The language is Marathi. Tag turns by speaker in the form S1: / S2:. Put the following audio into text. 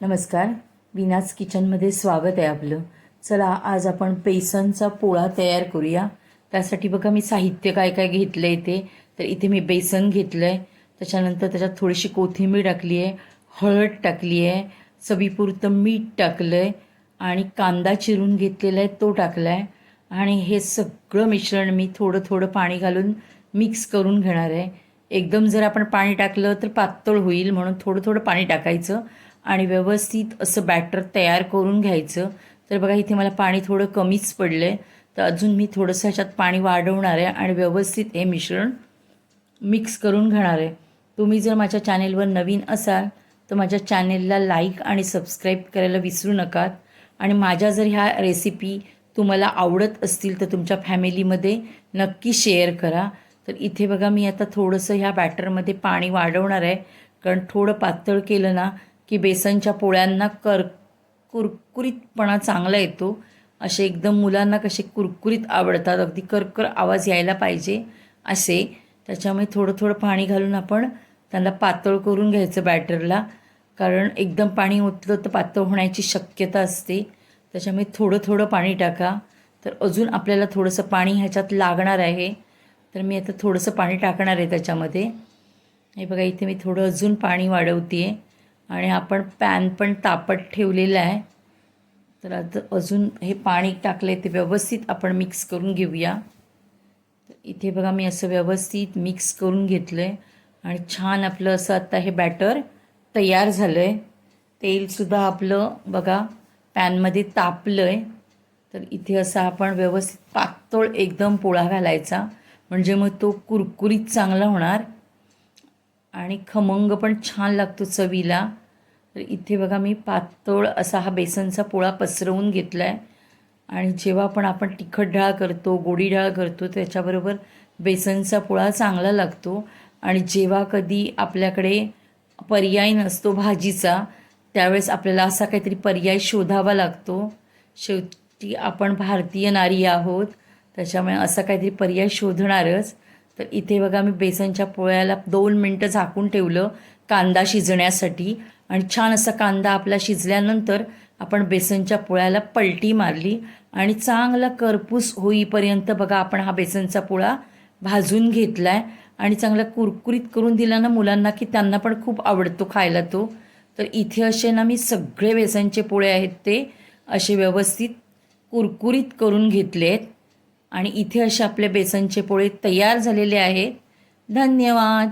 S1: नमस्कार. विनाज किचनमध्ये स्वागत आहे आपलं. चला आज आपण बेसनचा पोळा तयार करूया. त्यासाठी बघा मी साहित्य काय काय घेतलं आहे ते. तर इथे मी बेसन घेतलं आहे त्याच्यानंतर त्याच्यात थोडीशी कोथिंबीर टाकली आहे हळद टाकली आहे चवीपुरतं मीठ टाकलं आहे आणि कांदा चिरून घेतलेला आहे तो टाकला आहे आणि हे सगळं मिश्रण मी थोडं थोडं पाणी घालून मिक्स करून घेणार आहे. एकदम जर आपण पाणी टाकलं तर पातळ होईल म्हणून थोडं थोडं पाणी टाकायचं. आणि व्यवस्थित असं बॅटर तयार करून घ्यायचं. तर बघा इथे मला पाणी थोडं कमीच पडलं आहे तर अजून मी थोडंसं ह्याच्यात पाणी वाढवणार आहे आणि व्यवस्थित हे मिश्रण मिक्स करून घेणार आहे. तुम्ही जर माझ्या चॅनेलवर नवीन असाल तर माझ्या चॅनेलला लाईक आणि सबस्क्राईब करायला विसरू नका आणि माझ्या जर ह्या रेसिपी तुम्हाला आवडत असतील तर तुमच्या फॅमिलीमध्ये नक्की शेअर करा. तर इथे बघा मी आता थोडंसं ह्या बॅटरमध्ये पाणी वाढवणार आहे. कारण थोडं पातळ केलं ना की बेसनच्या पोळ्यांना कर कुरकुरीतपणा चांगला येतो. असे एकदम मुलांना कसे कुरकुरीत आवडतात. अगदी करकर आवाज यायला पाहिजे असे. त्याच्यामुळे थोडं थोडं पाणी घालून आपण त्यांना पातळ करून घ्यायचं बॅटरला. कारण एकदम पाणी ओतलं तर पातळ होण्याची शक्यता असते. त्याच्यामुळे थोडं थोडं पाणी टाका. तर अजून आपल्याला थोडंसं पाणी ह्याच्यात लागणार आहे. तर मी आता थोडंसं पाणी टाकणार आहे त्याच्यामध्ये. हे बघा इथे मी थोडं अजून पाणी वाढवते आहे आणि आपण पॅन पण तापट ठेवलेला आहे. तर आता अजून हे पाणी टाकलं आहे ते व्यवस्थित आपण मिक्स करून घेऊया. तर इथे बघा मी असं व्यवस्थित मिक्स करून घेतलं आहे आणि छान आपलं असं आता हे बॅटर तयार झालं आहे तेलसुद्धा आपलं बघा पॅनमध्ये तापलं आहे तर इथे असं आपण व्यवस्थित पातळ एकदम पोळा घालायचा. म्हणजे मग तो कुरकुरीत चांगला होणार. आणि खमंग पण छान लागतो चवीला. तर इथे बघा मी पातळ असा हा बेसनचा पोळा पसरवून घेतला आहे आणि जेव्हा पण आपण तिखट डाळ करतो गोडी डाळ करतो त्याच्याबरोबर बेसनचा पोळा चांगला लागतो. आणि जेव्हा कधी आपल्याकडे पर्याय नसतो भाजीचा त्यावेळेस आपल्याला असा काहीतरी पर्याय शोधावा लागतो. शेवटी आपण भारतीय नारी आहोत त्याच्यामुळे असा काहीतरी पर्याय शोधणारच. तर इथे बघा मी बेसनच्या पोळ्याला दोन मिनटं झाकून ठेवलं कांदा शिजण्यासाठी. आणि छान असा कांदा आपला शिजल्यानंतर आपण बेसनच्या पोळ्याला पलटी मारली आणि चांगला करपूस होईपर्यंत बघा आपण हा बेसनचा पोळा भाजून घेतला आहे आणि चांगला कुरकुरीत करून दिला ना मुलांना की त्यांना पण खूप आवडतो खायला तो. तर इथे असे ना मी सगळे बेसनचे पोळे आहेत ते असे व्यवस्थित कुरकुरीत करून घेतले आहेत आणि इथे असे आपले बेसनचे पोळे तयार झालेले आहेत. धन्यवाद.